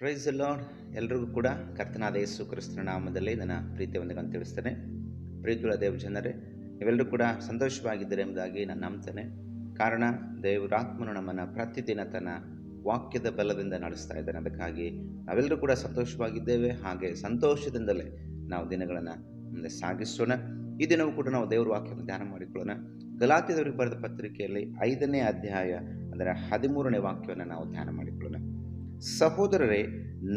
Price lord ಎಲ್ರಿಗೂ ಕೂಡ ಕರ್ತನಾದ ಯೇಸು ಕ್ರಿಸ್ತನ ನಾಮದಲ್ಲಿ ನನ್ನ ಪ್ರೀತಿ ವಂದನೆಗಳನ್ನು ತಿಳಿಸ್ತೇನೆ. ಪ್ರೀತಿಯುಳ್ಳ ದೇವ ಜನರೇ ನೀವೆಲ್ಲರೂ ಕೂಡ ಸಂತೋಷವಾಗಿದ್ದೀರಿ ಎಂಬುದಾಗಿ ನಾನು ನಂಬ್ತೇನೆ. ಕಾರಣ ದೇವರಾತ್ಮನು ನಮ್ಮನ್ನು ಪ್ರತಿದಿನ ತನ್ನ ವಾಕ್ಯದ ಬಲದಿಂದ ನಡೆಸ್ತಾ ಇದ್ದಾನೆ. ಅದಕ್ಕಾಗಿ ನಾವೆಲ್ಲರೂ ಕೂಡ ಸಂತೋಷವಾಗಿದ್ದೇವೆ. ಹಾಗೆ ಸಂತೋಷದಿಂದಲೇ ನಾವು ದಿನಗಳನ್ನು ಮುಂದೆ ಸಾಗಿಸೋಣ. ಈ ದಿನವೂ ಕೂಡ ನಾವು ದೇವರ ವಾಕ್ಯವನ್ನು ಧ್ಯಾನ ಮಾಡಿಕೊಳ್ಳೋಣ. ಗಲಾತಿದವರಿಗೆ ಬರೆದ ಪತ್ರಿಕೆಯಲ್ಲಿ ಐದನೇ ಅಧ್ಯಾಯ, ಅದರ ಹದಿಮೂರನೇ ವಾಕ್ಯವನ್ನು ನಾವು ಧ್ಯಾನ ಮಾಡಿಕೊಳ್ಳೋಣ. ಸಹೋದರರೇ,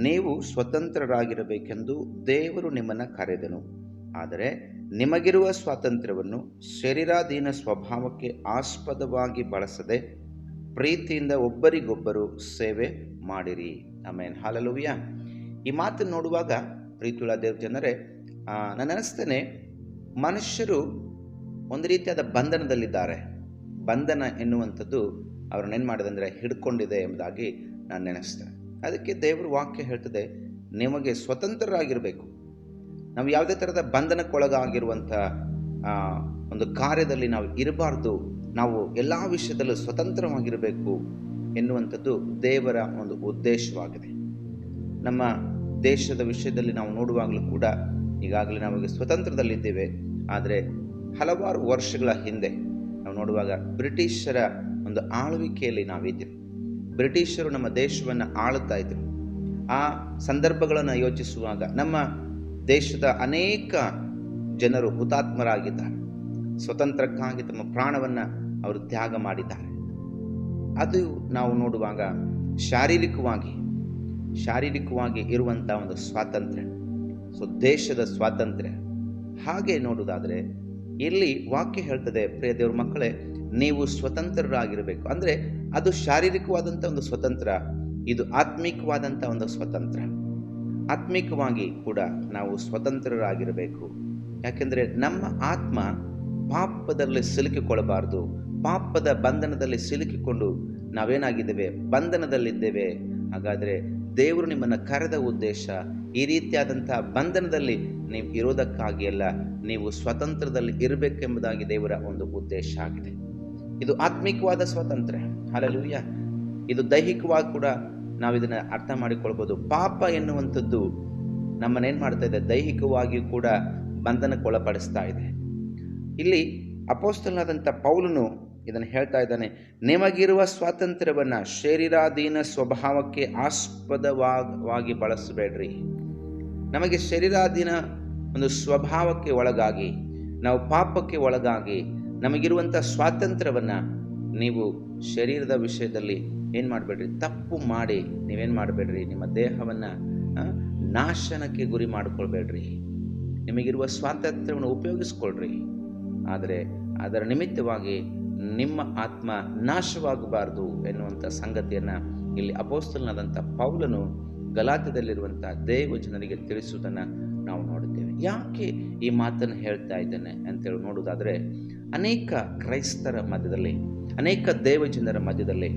ನೀವು ಸ್ವತಂತ್ರರಾಗಿರಬೇಕೆಂದು ದೇವರು ನಿಮ್ಮನ್ನು ಕರೆದನು. ಆದರೆ ನಿಮಗಿರುವ ಸ್ವಾತಂತ್ರ್ಯವನ್ನು ಶರೀರಾಧೀನ ಸ್ವಭಾವಕ್ಕೆ ಆಸ್ಪದವಾಗಿ ಬಳಸದೆ ಪ್ರೀತಿಯಿಂದ ಒಬ್ಬರಿಗೊಬ್ಬರು ಸೇವೆ ಮಾಡಿರಿ. ಆಮೇಲೆ ಹಾಲಲುವಿಯ ಈ ಮಾತನ್ನು ನೋಡುವಾಗ ಪ್ರೀತುಳ ದೇವ್ ಜನರೇ ನಾನು ಅನಿಸ್ತೇನೆ, ಮನುಷ್ಯರು ಒಂದು ರೀತಿಯಾದ ಬಂಧನದಲ್ಲಿದ್ದಾರೆ. ಬಂಧನ ಎನ್ನುವಂಥದ್ದು ಅವ್ರನ್ನೇನು ಮಾಡಿದೆ ಅಂದರೆ ಹಿಡ್ಕೊಂಡಿದೆ ಎಂಬುದಾಗಿ ನಾನು ನೆನೆಸ್ತೇನೆ. ಅದಕ್ಕೆ ದೇವರು ವಾಕ್ಯ ಹೇಳ್ತದೆ, ನಿಮಗೆ ಸ್ವತಂತ್ರರಾಗಿರಬೇಕು. ನಾವು ಯಾವುದೇ ಥರದ ಬಂಧನಕ್ಕೊಳಗಾಗಿರುವಂಥ ಒಂದು ಕಾರ್ಯದಲ್ಲಿ ನಾವು ಇರಬಾರ್ದು. ನಾವು ಎಲ್ಲ ವಿಷಯದಲ್ಲೂ ಸ್ವತಂತ್ರವಾಗಿರಬೇಕು ಎನ್ನುವಂಥದ್ದು ದೇವರ ಒಂದು ಉದ್ದೇಶವಾಗಿದೆ. ನಮ್ಮ ದೇಶದ ವಿಷಯದಲ್ಲಿ ನಾವು ನೋಡುವಾಗಲೂ ಕೂಡ ಈಗಾಗಲೇ ನಮಗೆ ಸ್ವತಂತ್ರದಲ್ಲಿದ್ದೇವೆ. ಆದರೆ ಹಲವಾರು ವರ್ಷಗಳ ಹಿಂದೆ ನಾವು ನೋಡುವಾಗ ಬ್ರಿಟಿಷರ ಒಂದು ಆಳ್ವಿಕೆಯಲ್ಲಿ ನಾವಿದ್ದೀವಿ. ಬ್ರಿಟಿಷರು ನಮ್ಮ ದೇಶವನ್ನು ಆಳುತ್ತಾ ಇದ್ರು. ಆ ಸಂದರ್ಭಗಳನ್ನು ಯೋಚಿಸುವಾಗ ನಮ್ಮ ದೇಶದ ಅನೇಕ ಜನರು ಹುತಾತ್ಮರಾಗಿದ್ದಾರೆ. ಸ್ವತಂತ್ರಕ್ಕಾಗಿ ತಮ್ಮ ಪ್ರಾಣವನ್ನು ಅವರು ತ್ಯಾಗ ಮಾಡಿದ್ದಾರೆ. ಅದು ನಾವು ನೋಡುವಾಗ ಶಾರೀರಿಕವಾಗಿ ಶಾರೀರಿಕವಾಗಿ ಇರುವಂಥ ಒಂದು ಸ್ವಾತಂತ್ರ್ಯ. ಸೊ, ದೇಶದ ಸ್ವಾತಂತ್ರ್ಯ. ಹಾಗೆ ನೋಡುವುದಾದರೆ, ಇಲ್ಲಿ ವಾಕ್ಯ ಹೇಳ್ತದೆ, ಪ್ರಿಯ ದೇವ್ರ ಮಕ್ಕಳೇ ನೀವು ಸ್ವತಂತ್ರರಾಗಿರಬೇಕು. ಅಂದರೆ ಅದು ಶಾರೀರಿಕವಾದಂಥ ಒಂದು ಸ್ವತಂತ್ರ, ಇದು ಆತ್ಮಿಕವಾದಂಥ ಒಂದು ಸ್ವತಂತ್ರ. ಆತ್ಮಿಕವಾಗಿ ಕೂಡ ನಾವು ಸ್ವತಂತ್ರರಾಗಿರಬೇಕು. ಯಾಕೆಂದರೆ ನಮ್ಮ ಆತ್ಮ ಪಾಪದಲ್ಲಿ ಸಿಲುಕಿಕೊಳ್ಳಬಾರ್ದು. ಪಾಪದ ಬಂಧನದಲ್ಲಿ ಸಿಲುಕಿಕೊಂಡು ನಾವೇನಾಗಿದ್ದೇವೆ? ಬಂಧನದಲ್ಲಿದ್ದೇವೆ. ಹಾಗಾದರೆ ದೇವರು ನಿಮ್ಮನ್ನು ಕರೆದ ಉದ್ದೇಶ ಈ ರೀತಿಯಾದಂಥ ಬಂಧನದಲ್ಲಿ ನೀವು ಇರೋದಕ್ಕಾಗಿ ಅಲ್ಲ, ನೀವು ಸ್ವತಂತ್ರದಲ್ಲಿ ಇರಬೇಕೆಂಬುದಾಗಿ ದೇವರ ಒಂದು ಉದ್ದೇಶ ಆಗಿದೆ. ಇದು ಆತ್ಮಿಕವಾದ ಸ್ವಾತಂತ್ರ್ಯ. ಹಾಲಲೂಯ್ಯ ಇದು ದೈಹಿಕವಾಗಿ ಕೂಡ ನಾವು ಇದನ್ನು ಅರ್ಥ ಮಾಡಿಕೊಳ್ಬೋದು. ಪಾಪ ಎನ್ನುವಂಥದ್ದು ನಮ್ಮನ್ನೇನು ಮಾಡ್ತಾ ಇದೆ? ದೈಹಿಕವಾಗಿಯೂ ಕೂಡ ಬಂಧನಕ್ಕೆ ಒಳಪಡಿಸ್ತಾ ಇದೆ. ಇಲ್ಲಿ ಅಪೋಸ್ತಲಾದಂಥ ಪೌಲನು ಇದನ್ನು ಹೇಳ್ತಾ ಇದ್ದಾನೆ, ನಿಮಗಿರುವ ಸ್ವಾತಂತ್ರ್ಯವನ್ನು ಶರೀರಾಧೀನ ಸ್ವಭಾವಕ್ಕೆ ಆಸ್ಪದವಾಗಿ ಬಳಸಬೇಡ್ರಿ. ನಮಗೆ ಶರೀರಾಧೀನ ಒಂದು ಸ್ವಭಾವಕ್ಕೆ ಒಳಗಾಗಿ, ನಾವು ಪಾಪಕ್ಕೆ ಒಳಗಾಗಿ ನಮಗಿರುವಂಥ ಸ್ವಾತಂತ್ರ್ಯವನ್ನು ನೀವು ಶರೀರದ ವಿಷಯದಲ್ಲಿ ಏನು ಮಾಡಬೇಡ್ರಿ? ತಪ್ಪು ಮಾಡಿ ನೀವೇನು ಮಾಡಬೇಡ್ರಿ? ನಿಮ್ಮ ದೇಹವನ್ನು ನಾಶನಕ್ಕೆ ಗುರಿ ಮಾಡಿಕೊಳ್ಬೇಡ್ರಿ. ನಿಮಗಿರುವ ಸ್ವಾತಂತ್ರ್ಯವನ್ನು ಉಪಯೋಗಿಸ್ಕೊಳ್ರಿ. ಆದರೆ ಅದರ ನಿಮಿತ್ತವಾಗಿ ನಿಮ್ಮ ಆತ್ಮ ನಾಶವಾಗಬಾರ್ದು ಎನ್ನುವಂಥ ಸಂಗತಿಯನ್ನು ಇಲ್ಲಿ ಅಪೋಸ್ತಲನಾದಂಥ ಪೌಲನು ಗಲಾತದಲ್ಲಿರುವಂಥ ದೇವ ಜನರಿಗೆ ತಿಳಿಸುವುದನ್ನು ನಾವು ನೋಡುತ್ತೇವೆ. ಯಾಕೆ ಈ ಮಾತನ್ನು ಹೇಳ್ತಾ ಇದ್ದೇನೆ ಅಂತೇಳಿ ನೋಡುವುದಾದರೆ, ಅನೇಕ ಕ್ರೈಸ್ತರ ಮಧ್ಯದಲ್ಲಿ, ಅನೇಕ ದೇವಜನರ ಮಧ್ಯದಲ್ಲಿ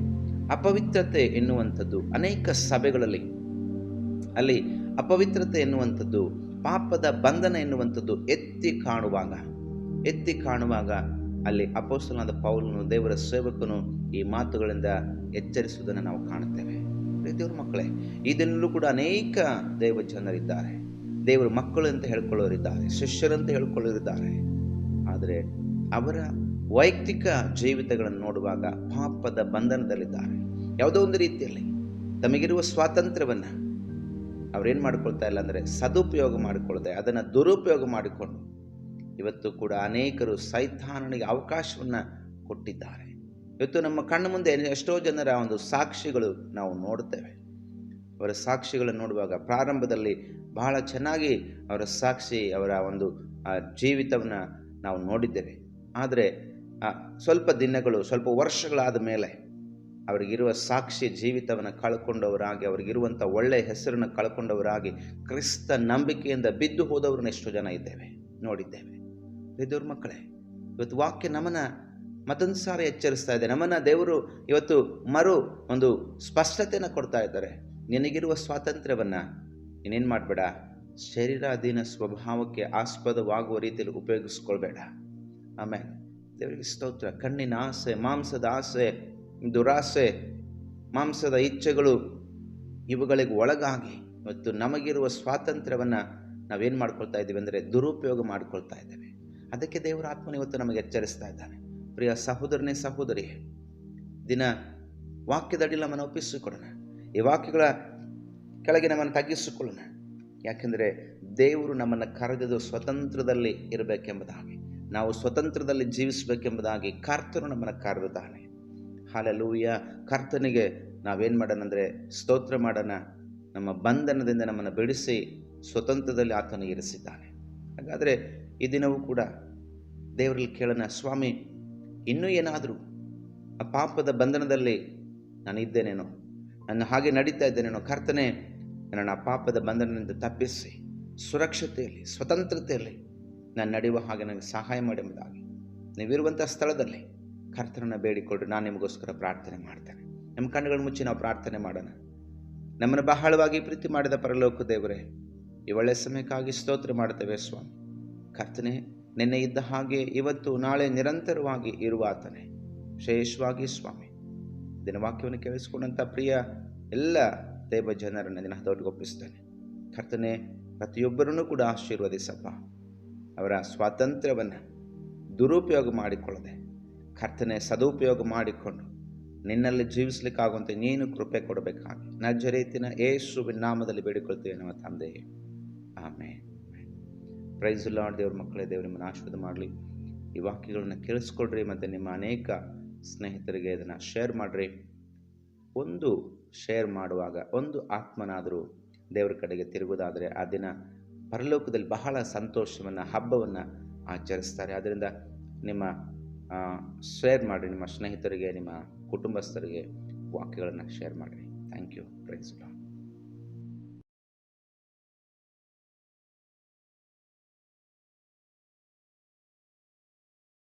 ಅಪವಿತ್ರತೆ ಎನ್ನುವಂಥದ್ದು ಅನೇಕ ಸಭೆಗಳಲ್ಲಿ, ಅಲ್ಲಿ ಅಪವಿತ್ರತೆ ಎನ್ನುವಂಥದ್ದು, ಪಾಪದ ಬಂಧನ ಎನ್ನುವಂಥದ್ದು ಎತ್ತಿ ಕಾಣುವಾಗ ಎತ್ತಿ ಕಾಣುವಾಗ ಅಲ್ಲಿ ಅಪೋಸ್ತನಾದ ಪೌಲನು, ದೇವರ ಸೇವಕನು ಈ ಮಾತುಗಳಿಂದ ಎಚ್ಚರಿಸುವುದನ್ನು ನಾವು ಕಾಣುತ್ತೇವೆ. ದೇವರ ಮಕ್ಕಳೇ ಇದೆಲ್ಲೂ ಕೂಡ ಅನೇಕ ದೇವ ಜನರಿದ್ದಾರೆ ದೇವರ ಮಕ್ಕಳು ಅಂತ ಹೇಳ್ಕೊಳ್ಳೋರಿದ್ದಾರೆ ಶಿಷ್ಯರಂತ ಹೇಳ್ಕೊಳ್ಳೋರಿದ್ದಾರೆ. ಆದರೆ ಅವರ ವೈಯಕ್ತಿಕ ಜೀವಿತಗಳನ್ನು ನೋಡುವಾಗ ಪಾಪದ ಬಂಧನದಲ್ಲಿದ್ದಾರೆ. ಯಾವುದೋ ಒಂದು ರೀತಿಯಲ್ಲಿ ತಮಗಿರುವ ಸ್ವಾತಂತ್ರ್ಯವನ್ನು ಅವರೇನು ಮಾಡಿಕೊಳ್ತಾ ಇಲ್ಲ ಅಂದರೆ ಸದುಪಯೋಗ ಮಾಡಿಕೊಳ್ಳದೆ ಅದನ್ನು ದುರುಪಯೋಗ ಮಾಡಿಕೊಂಡು ಇವತ್ತು ಕೂಡ ಅನೇಕರು ಸೈತಾನನಿಗೆ ಅವಕಾಶವನ್ನು ಕೊಟ್ಟಿದ್ದಾರೆ. ಇವತ್ತು ನಮ್ಮ ಕಣ್ಣು ಮುಂದೆ ಎಷ್ಟೋ ಜನರ ಒಂದು ಸಾಕ್ಷಿಗಳು ನಾವು ನೋಡ್ತೇವೆ. ಅವರ ಸಾಕ್ಷಿಗಳನ್ನು ನೋಡುವಾಗ ಪ್ರಾರಂಭದಲ್ಲಿ ಬಹಳ ಚೆನ್ನಾಗಿ ಅವರ ಸಾಕ್ಷಿ, ಅವರ ಒಂದು ಜೀವಿತವನ್ನು ನಾವು ನೋಡಿದ್ದೇವೆ. ಆದರೆ ಸ್ವಲ್ಪ ದಿನಗಳು, ಸ್ವಲ್ಪ ವರ್ಷಗಳಾದ ಮೇಲೆ ಅವರಿಗಿರುವ ಸಾಕ್ಷಿ ಜೀವಿತವನ್ನು ಕಳ್ಕೊಂಡವರಾಗಿ ಅವರಿಗಿರುವಂಥ ಒಳ್ಳೆಯ ಹೆಸರನ್ನು ಕಳ್ಕೊಂಡವರಾಗಿ ಕ್ರಿಸ್ತ ನಂಬಿಕೆಯಿಂದ ಬಿದ್ದು ಹೋದವ್ರನ್ನ ಎಷ್ಟು ಜನ ಇದ್ದೇವೆ, ನೋಡಿದ್ದೇವೆ. ದೇವ್ರ ಮಕ್ಕಳೇ, ಇವತ್ತು ವಾಕ್ಯ ನಮ್ಮನ್ನು ಮತ್ತೊಂದು ಸಾರಿ ಎಚ್ಚರಿಸ್ತಾ ಇದೆ. ನಮ್ಮನ್ನು ದೇವರು ಇವತ್ತು ಮರು ಒಂದು ಸ್ಪಷ್ಟತೆಯನ್ನು ಕೊಡ್ತಾ ಇದ್ದಾರೆ. ನಿನಗಿರುವ ಸ್ವಾತಂತ್ರ್ಯವನ್ನು ನೀನೇನು ಮಾಡಬೇಡ? ಶರೀರಾಧೀನ ಸ್ವಭಾವಕ್ಕೆ ಆಸ್ಪದವಾಗುವ ರೀತಿಯಲ್ಲಿ ಉಪಯೋಗಿಸ್ಕೊಳ್ಬೇಡ. ಆಮೇಲೆ ದೇವರಿಗೆ ಸ್ತೋತ್ರ, ಕಣ್ಣಿನ ಆಸೆ, ಮಾಂಸದ ಆಸೆ, ದುರಾಸೆ, ಮಾಂಸದ ಇಚ್ಛೆಗಳು ಇವುಗಳಿಗೆ ಒಳಗಾಗಿ ಮತ್ತು ನಮಗಿರುವ ಸ್ವಾತಂತ್ರ್ಯವನ್ನು ನಾವೇನು ಮಾಡ್ಕೊಳ್ತಾ ಇದ್ದೀವಿ ಅಂದರೆ ದುರುಪಯೋಗ ಮಾಡ್ಕೊಳ್ತಾ ಇದ್ದೇವೆ. ಅದಕ್ಕೆ ದೇವರ ಆತ್ಮನ ಇವತ್ತು ನಮಗೆ ಎಚ್ಚರಿಸ್ತಾ ಇದ್ದಾನೆ. ಪ್ರಿಯ ಸಹೋದರನೇ ಸಹೋದರಿ ದಿನ ವಾಕ್ಯದಡಿಲ್ಲ ಒಪ್ಪಿಸಿಕೊಡೋಣ ಈ ವಾಕ್ಯಗಳ ಕೆಳಗೆ ನಮ್ಮನ್ನು ತಗ್ಗಿಸಿಕೊಳ್ಳೋಣ. ಯಾಕೆಂದರೆ ದೇವರು ನಮ್ಮನ್ನು ಕರೆದಿದ್ದು ಸ್ವತಂತ್ರದಲ್ಲಿ ಇರಬೇಕೆಂಬುದಾಗಿ, ನಾವು ಸ್ವತಂತ್ರದಲ್ಲಿ ಜೀವಿಸಬೇಕೆಂಬುದಾಗಿ ಕರ್ತನು ನಮ್ಮನ್ನು ಕರೆದಿದ್ದಾನೆ. ಹಾಲೆಲೂಯ, ಕರ್ತನಿಗೆ ನಾವೇನು ಮಾಡೋಣ ಅಂದರೆ ಸ್ತೋತ್ರ ಮಾಡೋಣ. ನಮ್ಮ ಬಂಧನದಿಂದ ನಮ್ಮನ್ನು ಬಿಡಿಸಿ ಸ್ವತಂತ್ರದಲ್ಲಿ ಆತನು ಇರಿಸಿದ್ದಾನೆ. ಹಾಗಾದರೆ ಈ ದಿನವೂ ಕೂಡ ದೇವರಲ್ಲಿ ಕೇಳೋಣ, ಸ್ವಾಮಿ, ಇನ್ನೂ ಏನಾದರೂ ಆ ಪಾಪದ ಬಂಧನದಲ್ಲಿ ನಾನು ಇದ್ದೇನೇನೋ ನಾನು ಹಾಗೆ ನಡೀತಾ ಇದ್ದೇನೇನೋ? ಕರ್ತನೆ ನನ್ನ ಪಾಪದ ಬಂಧನದಿಂದ ತಪ್ಪಿಸಿ, ಸುರಕ್ಷತೆಯಲ್ಲಿ, ಸ್ವತಂತ್ರತೆಯಲ್ಲಿ ನಾನು ನಡೆಯುವ ಹಾಗೆ ನನಗೆ ಸಹಾಯ ಮಾಡಿ ಎಂಬುದಾಗಿ. ನೀವಿರುವಂಥ ಸ್ಥಳದಲ್ಲಿ ಕರ್ತನನ್ನು ಬೇಡಿಕೊಂಡು ನಾನು ನಿಮಗೋಸ್ಕರ ಪ್ರಾರ್ಥನೆ ಮಾಡ್ತೇನೆ. ನಮ್ಮ ಕಣ್ಣುಗಳ ಮುಚ್ಚಿ ನಾವು ಪ್ರಾರ್ಥನೆ ಮಾಡೋಣ. ನಮ್ಮನ್ನು ಬಹಳವಾಗಿ ಪ್ರೀತಿ ಮಾಡಿದ ಪರಲೋಕ ದೇವರೇ, ಈ ಒಳ್ಳೆಯ ಸಮಯಕ್ಕಾಗಿ ಸ್ತೋತ್ರ ಮಾಡ್ತೇವೆ ಸ್ವಾಮಿ. ಕರ್ತನೆ, ನಿನ್ನೆ ಇದ್ದ ಹಾಗೆ ಇವತ್ತು ನಾಳೆ ನಿರಂತರವಾಗಿ ಇರುವ ಆತನೇ. ವಿಶೇಷವಾಗಿ ಸ್ವಾಮಿ, ದಿನವಾಕ್ಯವನ್ನು ಕೇಳಿಸಿಕೊಂಡಂಥ ಪ್ರಿಯ ಎಲ್ಲ ದೇವ ಜನರನ್ನು ದಿನ ಒಪ್ಪಿಸ್ತೇನೆ ಕರ್ತನೆ, ಪ್ರತಿಯೊಬ್ಬರನ್ನು ಕೂಡ ಆಶೀರ್ವದಿಸಪ್ಪ. ಅವರ ಸ್ವಾತಂತ್ರ್ಯವನ್ನು ದುರುಪಯೋಗ ಮಾಡಿಕೊಳ್ಳದೆ, ಕರ್ತನೆ ಸದುಪಯೋಗ ಮಾಡಿಕೊಂಡು ನಿನ್ನಲ್ಲಿ ಜೀವಿಸಲಿಕ್ಕಾಗುವಂತೆ ನೀನು ಕೃಪೆ ಕೊಡಬೇಕಾಗಿ. ನಜರೇತಿನ ಏಸು ವಿನ್ನಾಮದಲ್ಲಿ ಬೇಡಿಕೊಳ್ತೇವೆ ನಮ್ಮ ತಂದೆ. ಆಮೇ ಪ್ರೈಸ್ ಲಾಡ್ ದೇವ್ರ ಮಕ್ಕಳೇ, ದೇವ್ರ ನಿಮ್ಮನ್ನು ಆಶೀರ್ವಾದ ಮಾಡಲಿ. ಈ ವಾಕ್ಯಗಳನ್ನು ಕೇಳಿಸ್ಕೊಡ್ರಿ ಮತ್ತು ನಿಮ್ಮ ಅನೇಕ ಸ್ನೇಹಿತರಿಗೆ ಇದನ್ನು ಶೇರ್ ಮಾಡಿರಿ. ಒಂದು ಶೇರ್ ಮಾಡುವಾಗ, ಒಂದು ಆತ್ಮನಾದರೂ ದೇವರ ಕಡೆಗೆ ತಿರುಗುವುದಾದರೆ ಆ ದಿನ ಪರಲೋಕದಲ್ಲಿ ಬಹಳ ಸಂತೋಷವನ್ನು, ಹಬ್ಬವನ್ನು ಆಚರಿಸ್ತಾರೆ. ಆದ್ದರಿಂದ ನಿಮ್ಮ ಶೇರ್ ಮಾಡಿರಿ ನಿಮ್ಮ ಸ್ನೇಹಿತರಿಗೆ, ನಿಮ್ಮ ಕುಟುಂಬಸ್ಥರಿಗೆ ವಾಕ್ಯಗಳನ್ನು ಶೇರ್ ಮಾಡಿರಿ ಥ್ಯಾಂಕ್ ಯು ಲಾರ್ಡ್